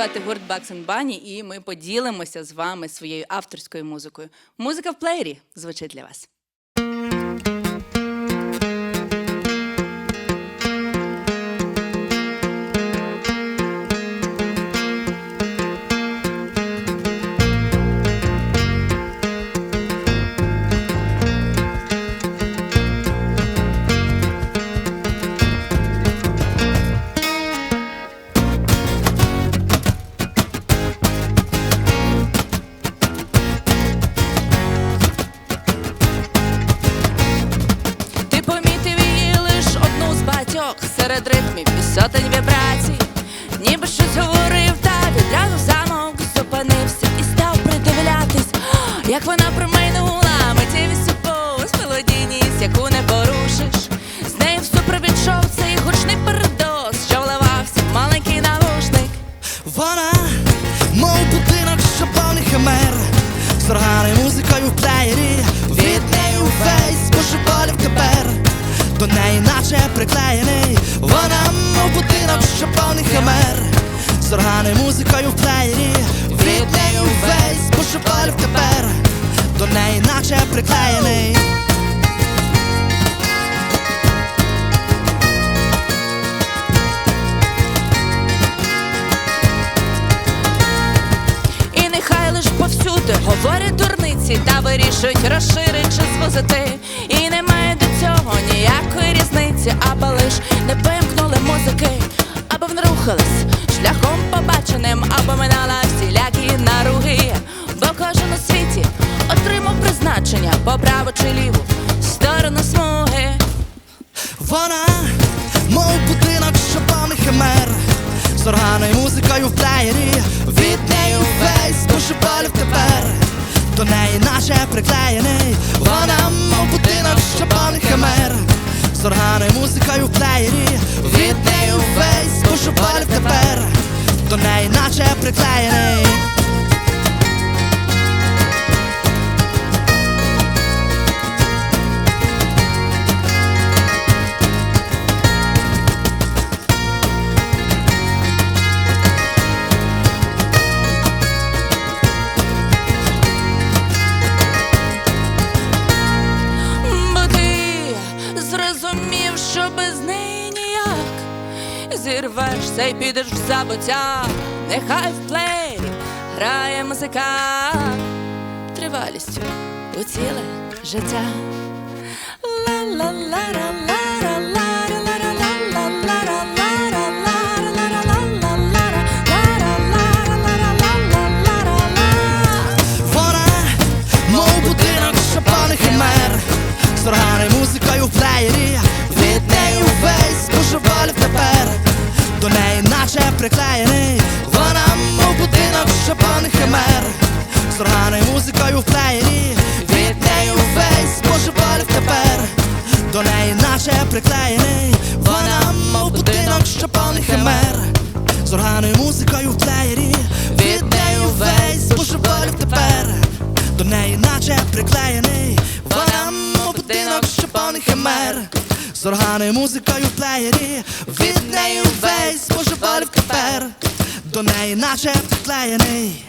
звати гурт Bugs Bunny, і ми поділимося з вами своєю авторською музикою. Музика в плеєрі звучить для вас. Серед ритмів і сотень вібрацій. Ніби щось говорив, та відразу замок зупинився і став придивлятись, як вона промайнула миттєвістю повз мелодійність, яку не порушиш. З нею в супровід шов цей гучний передос, що вливався в маленький навушник. Вона, мов будинок, що повний химер З органи музикою в плеєрі Від неї увесь божеволів тепер До неї наче приклеєний. Вона, мов будинок, що повний химер. З органи музикою в плеєрі. Від неї увесь божеволів тепер. До неї наче приклеєний. Повсюди говорять дурниці та вирішують розширить чи звозити. І немає до цього аби лиш не вимкнули музики, аби не рухались шляхом побаченим, аби минала всілякі наруги. Бо кожен у світі отримав призначення по праву чи ліву сторону смуги. Вона, мов будинок, що повний химер. З органою музикою в плеєрі. Від неї увесь божеволів тепер. До неї наче приклеєний З органи музикою в плеєрі. Від неї увесь божеволів тепер. До неї наче приклеєний що без неї ніяк зірвешся і підеш в забуття, нехай в плеєрі грає музика. Тривалістю у ціле життя. Мов будинок, повний химер З органою музикою в плеєрі Від неї увесь божеволів тепер. До неї наче приклеєний Вона, мов будинок, що повний химер. З органою музикою в плеєрі Від неї увесь божеволів тепер. До неї наче приклеєний Вона, мов будинок, що повний химер. З органою музикою в плеєрі Від неї увесь божеволів тепер. До неї наче приклеєний Вона, мов будинок, що повний химер З органи музикою в плеєрі. Від неї весь божеволів тепер До неї наче приклеєний